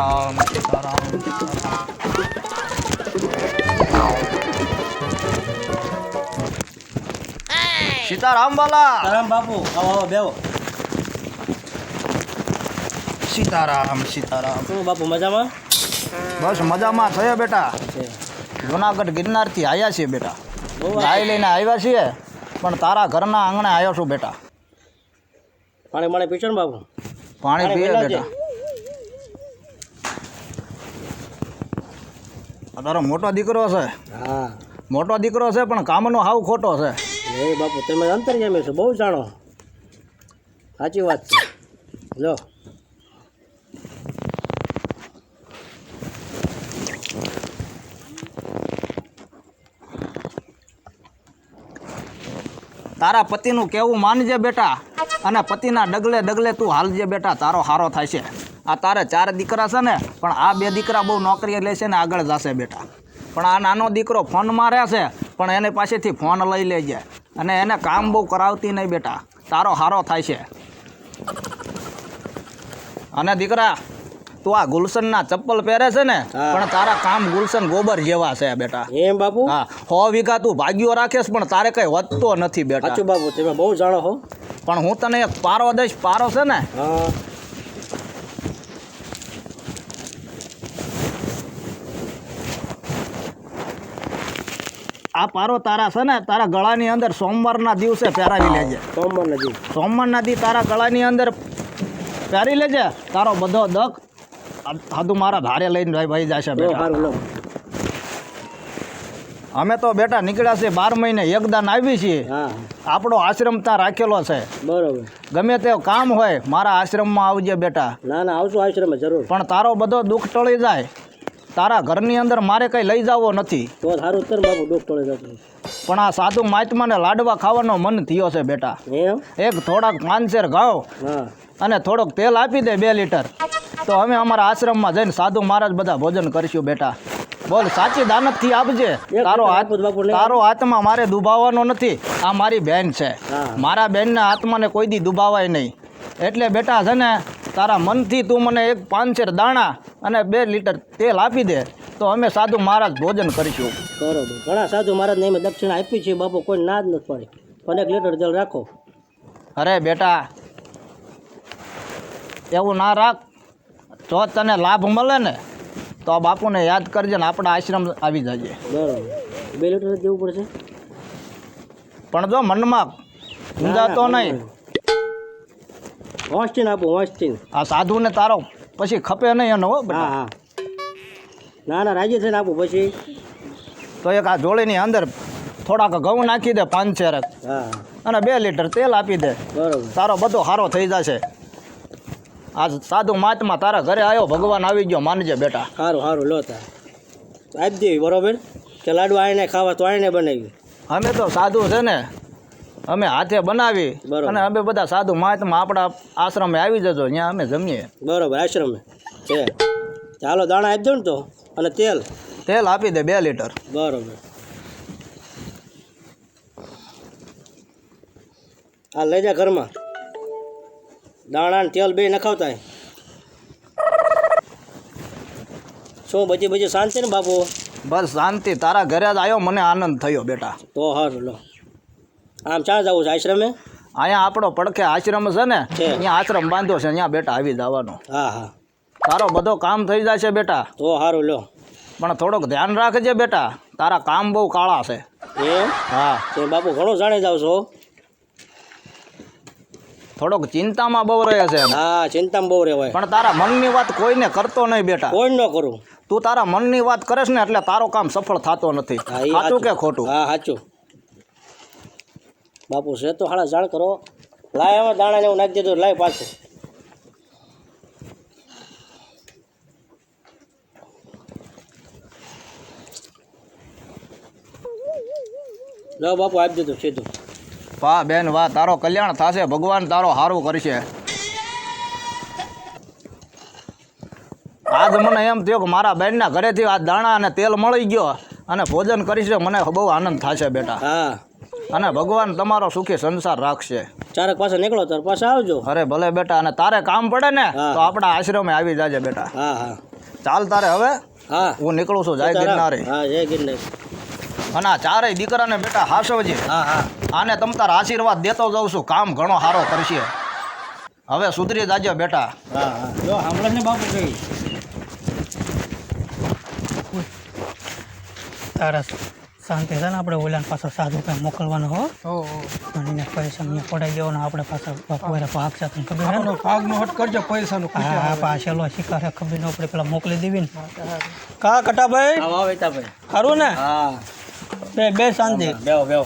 સીતારામ સીતારામ સીતારામ બાલા રામ બાપુ આવો આવો બેવો સીતારામ સીતારામ શું બાપુ મજામાં? બસ મજામાં થયો બેટા? જુનાગઢ ગિરનારથી આવ્યા છીએ બેટા. બહુ ગાય લઈને આવ્યા છીએ પણ તારા ઘરના આંગણે આવ્યો છું બેટા. પાણી પાણી પીશો ને બાપુ? પાણી પીએ. બેટા. આ તારો મોટો દીકરો છે. હા. મોટો દીકરો છે પણ કામનો હાવ ખોટો છે. એ બાપુ તમે અંતર્યામી છો બહુ જાણો. સાચી વાત છે. લો. તારા પતિનું કેવું માનજે બેટા? અને પતિના ડગલે ડગલે તું હાલજે બેટા તારો હારો થાય છે. આ તારે ચાર દીકરા છે ને પણ આ બે દીકરા બહુ નોકરીએ લેશે ને આગળ જશે બેટા. પણ આ નાનો દીકરો ફોનમાં રહેશે પણ એને પાસેથી ફોન લઈ લેજે. અને એને કામ બહુ કરાવતી નહીં બેટા. તારો હારો થાય છે. અને દીકરા તું આ ગુલશનના ચપ્પલ પહેરે છે ને પણ તારા કામ ગુલશન ગોબર જેવા છે બેટા. એમ બાપુ? હા હો વીઘા તું ભાગ્યો રાખેસ પણ તારે કઈ વધતો નથી બેટા. બાપુ તમે બહુ જાણો હો. પણ હું તને એક પારો દઈશ પારો છે ને. આ પારો તારા છે ને તારા ગળાની અંદર સોમવારના દિવસે પહેરાવી લેજે. સોમવાર નજીક સોમવારના દી તારા ગળાની અંદર પહેરી લેજે. તારો બધો દક હાદુ મારા ભારે લઈને ભાઈ ભાઈ જશે બેટા. અમે તો બેટા નીકળ્યા છે બાર મહિને એકદાન આવી છીએ. આપણો આશ્રમ ત્યાં રાખેલો છે. બરોબર. ગમે તે કામ હોય મારા આશ્રમમાં આવજે બેટા. ના ના આવશું આશ્રમ જરૂર. પણ તારો બધો દુઃખ ટળી જાય. તારા ઘરની અંદર મારે કંઈ લઈ જવો નથી. તો સારું બાપુ પણ આ સાધુ મહાત્માને લાડવા ખાવાનો મન થયો છે બેટા. એક થોડાક પાંચેર ઘઉં અને થોડોક તેલ આપી દે બે લીટર. તો અમે અમારા આશ્રમમાં જઈને સાધુ મહારાજ બધા ભોજન કરશું બેટા. બોલ સાચી દાનતથી આપજે. તારો તારો આત્મા મારે દુભાવવાનો નથી. આ મારી બહેન છે. મારા બહેનના આત્માને કોઈ દી દુભાવાય નહીં. એટલે બેટા છે ને તારા મનથી તું મને એક પાંચેર દાણા અને બે લીટર તેલ આપી દે તો અમે સાધુ મહારાજ ભોજન કરીશું. બરોબર. ઘણા સાધુ મહારાજને અમે દક્ષિણા આપી છે બાપુ કોઈ ના જ નથી પડે. પણ એક લીટર જળ રાખો. અરે બેટા એવું ના રાખ. જો તને લાભ મળે ને તો આ બાપુને યાદ કરજે ને આપણા આશ્રમ આવી જજે. બરાબર. બે લીટર દેવું પડશે? પણ જો મનમાં ઊંઝાતો નહીં. હોસ્ટિન આપો હોસ્ટિન આ સાધુને તારો પછી ખપે નહીં એનો હો હા હા. ના ના રાજી થઈને આપું પછી. તો એક આ જોડીની અંદર થોડાક ઘઉં નાખી દે પાંચ ચેરક હા. અને બે લીટર તેલ આપી દે. બરોબર. તારો બધો સારો થઈ જશે. આ સાધુ માતમાં તારા ઘરે આવ્યો ભગવાન આવી ગયો માનજે બેટા. સારું સારું લો તાર આપી દેવી બરોબર? કે લાડુ આઈને ખાવા તો આઈને બનાવી અમે તો સાધુ છે ને અમે હાથે બનાવી. અને અમે બધા સાધુ મહાત્મા આપણા આશ્રમે આવી જજો. ત્યાં અમે જમીએ. બરોબર આશ્રમે. છે. ચાલો દાણા આપજો ને તો. અને તેલ. તેલ આપી દે બે લીટર. બરોબર. હા લઈ જા ઘરમાં. દાણા ને તેલ બે નખાવતા શું બચી બચી શાંતિ ને બાપુ? બસ શાંતિ. તારા ઘરે જ આવ્યો મને આનંદ થયો બેટા. તો હારું લો. આમ ચા જવું છે આશ્રમે? અહીંયા આપણો પડખે આશ્રમ છે ને અહીંયા આશ્રમ બાંધ્યો છે ત્યાં બેટા આવી જવાનો. હા હા. તારો બધો કામ થઈ જશે બેટા. તો સારું લો પણ થોડોક ધ્યાન રાખજે બેટા તારા કામ બહુ કાળા છે. એ હા. તે બાપુ ઘણો જાણી જાવ છો? થોડોક ચિંતામાં બહુ રહે છે હા ચિંતામાં બહુ રહેવાય. પણ તારા મનની વાત કોઈને કરતો નહીં બેટા. કોઈ ન કરું. તું તારા મનની વાત કરેસ ને એટલે તારો કામ સફળ થતો નથી. સાચું. કે ખોટું? હા સાચું. બાપુ છે તો હાડા જાણ કરો. લાય હવે દાણા હું નાખી દીધું લાય પાછું. લો બાપુ આપી દીધું સીધું. વાહ બેન વાહ તારો કલ્યાણ થશે ભગવાન તારો સારું કરશે. આજ મને એમ થયો કે મારા બેનના ઘરેથી આ દાણા અને તેલ મળી ગયો અને ભોજન કરીશ મને બહુ આનંદ થશે બેટા. હા. અને ભગવાન તમારો સુખી સંસાર રાખશે. ચારક પાસે નીકળો તાર પાસે આવજો. અરે ભલે બેટા અને તારે કામ પડે ને તો આપણા આશ્રમે આવી જાજે બેટા. હા હા. ચાલ તારે હવે હા. હું નીકળું છું જાય ગિરનારે. હા જય ગિરનાર. અને આ ચારેય દીકરાને બેટા હાસવજી. હા હા. આને તમ તાર આશીર્વાદ દેતો જાઉં છું કામ ઘણો સારો કરશે. હવે સુધરી જાજો બેટા. હા હા. જો સાંભળે ને બાપુ કઈ. તારા શાંતિ છે ને આપણે ઓલાને પાછો સાધુ કઈ મોકલવાનો હો. અને પૈસા અહીંયા પડાઈ દેવાનો આપણે પાછા બાપુ ભાગ સાથે ખબર હે ભાગ નો હટ કરજો પૈસા નો હા પાછેલો શિકાર હે ખબર ન આપણે પેલા મોકલી દેવી ને. કા કટાભાઈ? આવો આવો ખરું ને? હા. બે બે શાંતિ. બેહો બેહો.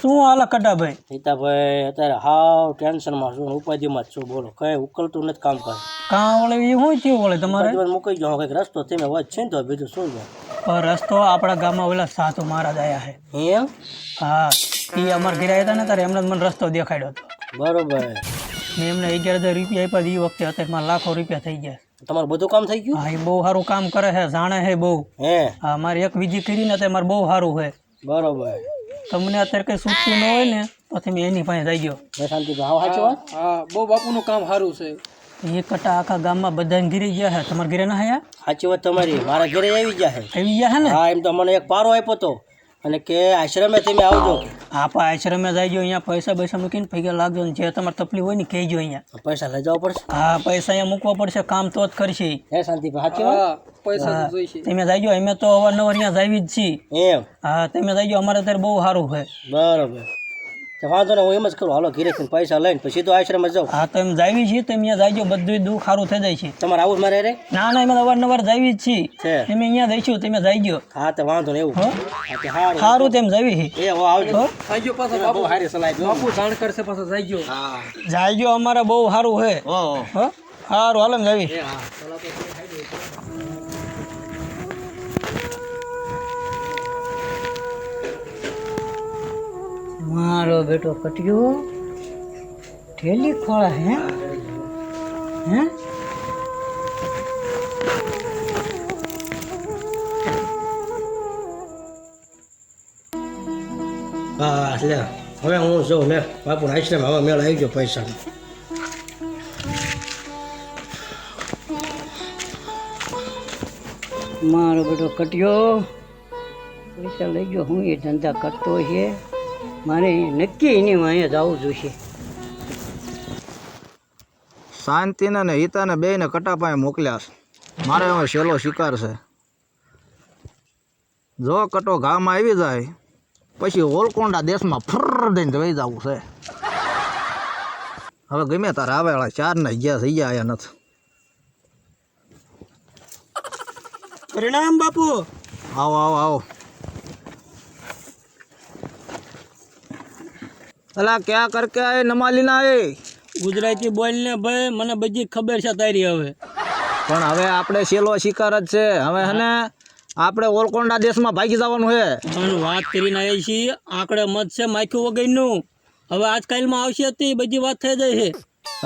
શું હાલ કટાભાઈ? સીતાભાઈ અત્યારે હાવ ટેન્શનમાં છું ઉપાધિમાં જ છું બોલો. કઈ ઉકલતું નથી કામ કરે કાં વળે એ શું થયું વળે તમારે? મૂકી ગયો કંઈક રસ્તો તમે વચ છે ને તો બીજું શું છે? પણ રસ્તો આપણા ગામમાં ઓલા સાધુ મહારાજ આયા છે એમ? હા એ અમારા ઘેર આવ્યા હતા ને ત્યારે એમને મને રસ્તો દેખાડ્યો હતો. બરોબર. મેં એમને અગિયાર હજાર રૂપિયા આપ્યા એ વખતે અત્યારે મારા લાખો રૂપિયા થઈ ગયા. તમારું બધું કામ થઈ ગયું? હા એ બહુ સારું કામ કરે છે જાણે છે બહુ. હે? હા મારી એક વીજી કરીને તે મારે બહુ સારું છે બરોબર. તમને અત્યારે કંઈ સૂચતું ન હોય ને તો મેં એની પાસે જઈ ગયો. હાવ હા બહુ બાપુનું કામ સારું છે. એ કટા આખા ગામમાં બધાને ઘીરી ગયા છે તમારા ઘરે ના હયા? સાચી વાત તમારી. મારા ઘરે આવી ગયા છે આવી ગયા છે ને? હા એમ તો મને એક પારો આપ્યો હતો અને કે આશ્રમે તમે આવજો. આપા આશ્રમે જાયજો અહીંયા પૈસા પૈસા મૂકીને પૈસા લાગજો ને. જે તમારે તકલીફ હોય ને કહેજો અહીંયા. પૈસા લઈ જવા પડશે? હા પૈસા અહીંયા મૂકવા પડશે. કામ તો જ કરશે. હે શાંતિભાઈ સાચી વાત? પૈસા તો જોઈશે. તમે જાયજો અમે તો અવારનવાર અહીંયા જાવી જ છીએ. એમ? હા તમે જાયજો અમારે અત્યારે બહુ સારું છે. બરોબર. વાંધો ને હું એમ જ કરું હાલો ઘીરે પૈસા લઈને પછી તો જ જાઉં. હા તો એમ જાવી છીએ તો અહીંયા જાય ગયો બધું દુઃખ સારું થઈ જાય છે. તમારે આવું મારે રે? ના ના અમે અવારનવાર જાવી જ છીએ. છે. તમે અહીંયા જઈશું તમે જાય ગયો હા તો વાંધો ને એવું. હા? સારું તેમ જાવી છે. એ હો આવજો. હો? જાયજો બાપુ. હારે સલાહ બાપુ જાણ કરશે પાછા જાયજો હા. જાયજો અમારે બહુ સારું છે. હો. હો? સારું હાલો જાવી. જવી હા. મારો બેટો કટ્યો. ઠેલી ખોળા હે? હે? હા લે હવે હું જોઉં લે બાપુ આશ્રમ હવે મેળ આવી ગયો પૈસા મારો બેટો કટ્યો. પૈસા લઈ ગયો હું એ ધંધા કરતો છે મારે નક્કી એની અહીંયા જવું જોઈશે શાંતિને ને હિતાને બેયને કટાપાએ મોકલ્યા છે. મારે હવે છેલ્લો શિકાર છે. જો કટો ગામમાં આવી જાય પછી ઓલકોંડા દેશમાં ફર દઈને વહી જવું છે. હવે ગમે તારે આવેલા ચાર ને ગયા થઈ ગયા આયા નથી. પરિણામ બાપુ. આવો આવો આવો. અલા ક્યાં કરકે આય? નમાલીના એ ગુજરાતી બોલને ભાઈ મને બધી ખબર છે તારી હવે. પણ હવે આપણે સેલો શિકાર જ છે. હવે હને આપણે ઓલકોંડા દેશમાં ભાગી જવાનું છે પણ વાત કરીને આવી છીએ આંકડે મત છે માખ્યું વગરનું. હવે આજકાલમાં આવશે તે બધી વાત થઈ જાય છે.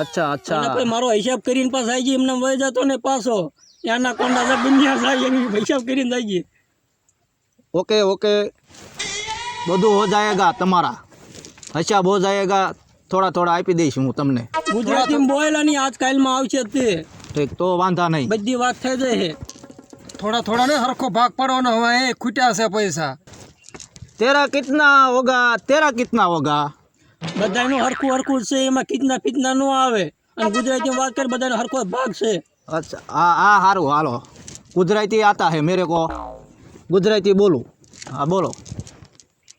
અચ્છા અચ્છા. મારો હિસાબ કરીને પાસ આવી એમને વય જતો ને પાછો. ત્યાંના કોંડા દુનિયા થાય એવી હિસાબ કરીને જાય ઓકે ઓકે. બધું હો જાયગા તમારા. હિસાબ હો જાયેગા થોડા થોડા આપી દઈશ હું તમને. ગુજરાતી બોલેલાની આજકાલમાં આવશે તે. ઠીક તો વાંધા નહીં. બધી વાત થઈ જાય. થોડા થોડા ને હરખો ભાગ પાડવાનો હવે એ ખૂટ્યા છે પૈસા. તેરા કિતના હોગા તેરા કિતના હોગા બધાનું હરખું હરખું છે એમાં કિતના ફિતના ન આવે. અને ગુજરાતીમાં વાત કરી બધાનો હરખો ભાગ છે. અચ્છા આ હારું સારું હાલો. ગુજરાતી આતા હે મેરે કો. ગુજરાતી બોલું. હા બોલો.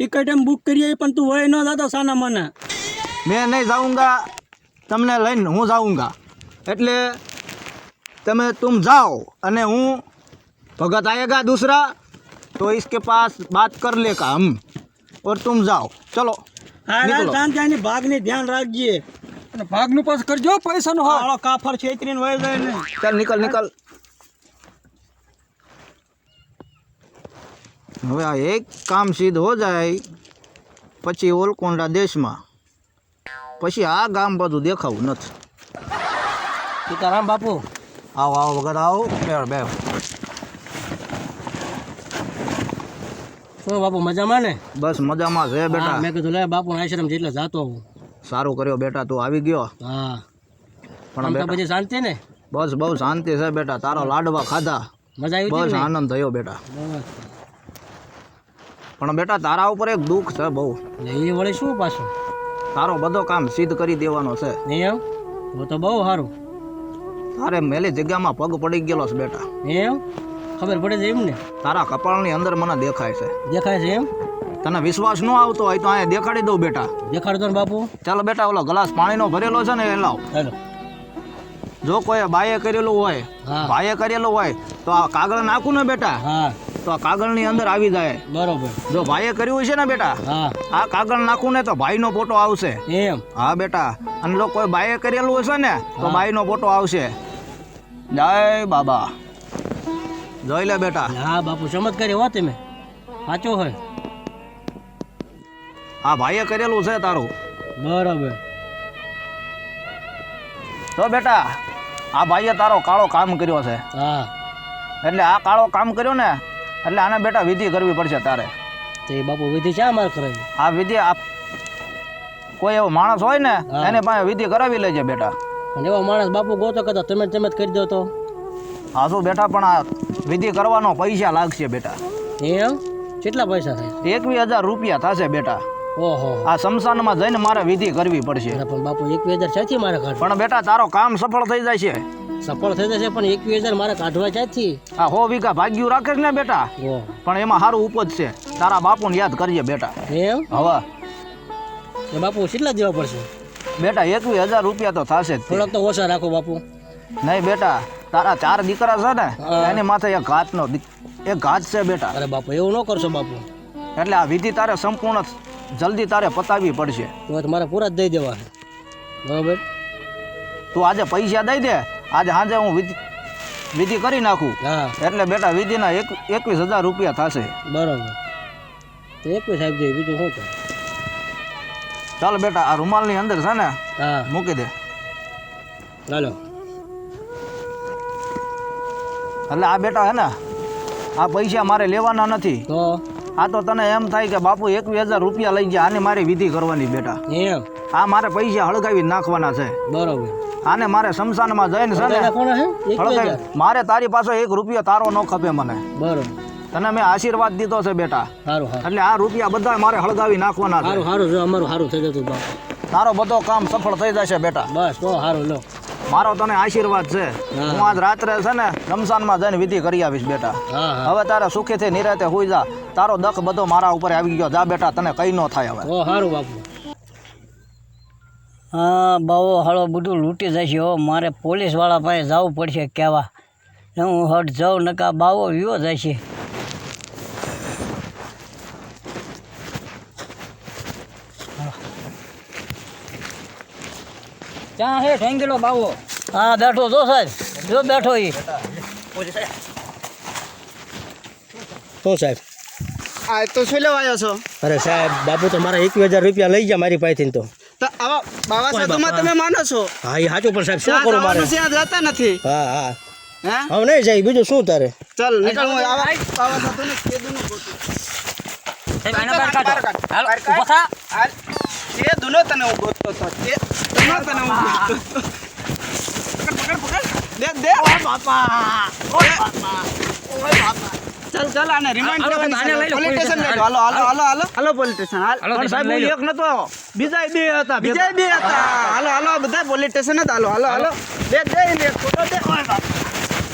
ટિકિટ એમ બુક કરી આવી પણ તું વય ન જતો સાના મને. મેં નહીં જાઉંગા તમને લઈને હું જાઉંગા. એટલે તમે તું જાઓ અને હું ભગત આયેગા દૂસરા तो इसके पास बात कर હમ. ઓર हम જાઓ. ચલો હા चलो શાંતિ ભાગને ધ્યાન રાખજે. અને ભાગનું પાસ કરજો પૈસાનો હા કાફર છેતરીને વહી જાય ને. ચાલ નીકળ નીકળ. હવે આ એક કામ સિદ્ધ હો જાય પછી ઓલકોંડા દેશમાં. પછી આ ગામ બધું દેખાવું નથી. સીતારામ બાપુ આવો આવો વગર આવો બેર બે શું બાપુ મજામાં ને? બસ મજામાં છે બેટા. મેં કીધું લે બાપુ આશ્રમ જેટલે જાતો હું સારું કર્યો બેટા તું આવી ગયો. હા. પણ બેટા પછી શાંતિ ને? બસ બહુ શાંતિ છે બેટા. તારો લાડવા ખાધા. મજા આવી બસ આનંદ થયો બેટા. બસ. પણ બેટા તારા ઉપર એક દુઃખ છે બહુ. એ વળી શું પાછું? તારો બધો કામ સિદ્ધ કરી દેવાનો છે. નહીં એમ તો તો બહુ સારું. તારે મેલી જગ્યામાં પગ પડી ગયેલો છે બેટા. એમ ખબર પડે છે એમ ને તારા કપાળની અંદર મને દેખાય છે. દેખાય છે એમ? તને વિશ્વાસ ન આવતો હોય તો અહીંયા દેખાડી દઉં બેટા. દેખાડતો ને બાપુ. ચાલો બેટા ઓલો ગ્લાસ પાણીનો ભરેલો છે ને એ લાવ. ચાલો જો કોઈ બાએ કરેલું હોય હા. ભાઈએ કરેલું હોય તો આ કાગળ નાખું ને બેટા. હા. તો આ કાગળની અંદર આવી જાય. બરોબર. જો ભાઈએ કર્યું છે ને બેટા હા. આ કાગળ નાખું ને તો ભાઈનો ફોટો આવશે. એમ. હા બેટા. અને કોઈ બાએ કરેલું હશે ને તો હા. બાઈનો ફોટો આવશે. જય બાબા. જોઈ લે બેટા. હા બાપુ ચમત્કારી હો તમે. સાચો હોય હા ભાઈએ કરેલું છે તારું. બરાબર. તો બેટા આ ભાઈએ તારો કાળો કામ કર્યો છે. હા. એટલે આ કાળો કામ કર્યો ને એટલે આને બેટા વિધિ કરવી પડશે તારે. તો એ બાપુ વિધિ શા માર કરે આ વિધિ આ કોઈ એવો માણસ હોય ને. એને પાસે વિધિ કરાવી લેજે બેટા. અને એવો માણસ બાપુ ગોતો કદા તમે તમે જ કરી દો તો. હા શું બેટા પણ આ વિધિ કરવાનો પૈસા લાગશે બેટા. એમ? કેટલા પૈસા થાય? એકવીસ હજાર રૂપિયા થશે બેટા. ઓહો. આ શમશાનમાં જઈને મારે વિધિ કરવી પડશે. પણ બાપુ એકવીસ હજાર ક્યાંથી મારે પણ બેટા તારો કામ સફળ થઈ જાય છે. સફળ થઈ જશે પણ એકવીસ હજાર મારે કાઢવા ક્યાંથી? આ હો વીઘા ભાગ્યું રાખે ને બેટા? પણ એમાં સારું ઉપજ છે. તારા બાપુને યાદ કરજે બેટા. એમ? હવે. એ બાપુ કેટલા દેવા પડશે? બેટા એકવીસ હજાર રૂપિયા તો થશે. થોડાક તો ઓછા રાખો બાપુ. નહીં બેટા તારા ચાર દીકરા છે ને એની માથે એક ઘાતનો એક ઘાત છે બેટા. અરે બાપુ એવું ન કરશો બાપુ. એટલે આ વિધિ તારે સંપૂર્ણ જલ્દી તારે પતાવી પડશે. તો મારે પૂરા જ દઈ દેવા બરાબર? તું આજે પૈસા દઈ દે આજે સાંજે હું વિધિ વિધિ કરી નાખું. હા. એટલે બેટા વિધિના એક એકવીસ હજાર રૂપિયા થશે. બરાબર. તો એકવીસ સાહેબ જોઈએ બીજું શું થાય ચાલો બેટા આ રૂમાલની અંદર છે ને હા. મૂકી દે. ચાલો એટલે આ બેટા હે ને આ પૈસા મારે લેવાના નથી. તો? આ તો તને એમ થાય કે બાપુ એકવીસ હજાર રૂપિયા લઈ ગયા આને મારી વિધિ કરવાની બેટા. એમ? આ મારે પૈસા હળગાવી નાખવાના છે. બરોબર. આને મારે શમશાનમાં જઈને છે ને મારે તારી પાસે એક રૂપિયો તારો ન ખપે મને. બરોબર. તને મેં આશીર્વાદ દીધો છે બેટા. એટલે આ રૂપિયા બધા મારે હળગાવી નાખવાના સારું સારું જો અમારું સારું થઈ જતું બાપુ. તારો બધો કામ સફળ થઈ જશે બેટા. બસ તો સારું લો. મારો તને આશીર્વાદ છે. હા. આજ રાત્રે છે ને રમસાનમાં જઈને વિધિ કરી આવીશ બેટા. હવે તારે સુખેથી નિરાતે હોઈ જા. તારો દખ બધો મારા ઉપર આવી ગયો. જા બેટા તને કઈ ન થાય હવે. સારું બાપુ. હા બાવો હળો બધું લૂંટી જશે હો. મારે પોલીસવાળા પાસે જવું પડશે કહેવા. હું હટ જાઉં નકા બાવો વિયો જશે. ક્યાં હે ઠેંગેલો બાવો? હા બેઠો જો સાહેબ. જો બેઠો એ તો સાહેબ. આ તો શું લેવાયો આવ્યો છો? અરે સાહેબ બાપુ તો મારા એકવીસ હજાર રૂપિયા લઈ ગયા મારી પાસેથી તો. તો આવા બાબા સાધુમાં તમે માનો છો? હા એ સાચું પણ સાહેબ શું કરું મારે? ત્યાં જતા નથી. હા હા. હે? હવે નહીં જાય બીજું શું તારે? ચાલ નીકળ હું આવા. બાબા સાધુને કીધું નું ગોતું. બહાર કાઢ. હાલ. તે દુનો તને હું ગોતતો તે દુનો તને હું ગોતતો હતો. પકડ પકડ પકડ. દે દે ઓ બાપા. ઓ બાપા. ઓ બાપા. ચાલ ચાલ આને રિમાન્ડ કરવાની પોલીસ સ્ટેશન લઈ. હાલો હાલો હાલો. હાલો હાલો. પોલીસ સ્ટેશન હાલ સાહેબ હું એક નતો. બીજા બે હતા બીજા. બે હતા. હાલો હાલો બધા પોલીસ સ્ટેશન જ હાલો હાલો હાલો. બે એક ફોટો દે ઓય બાપા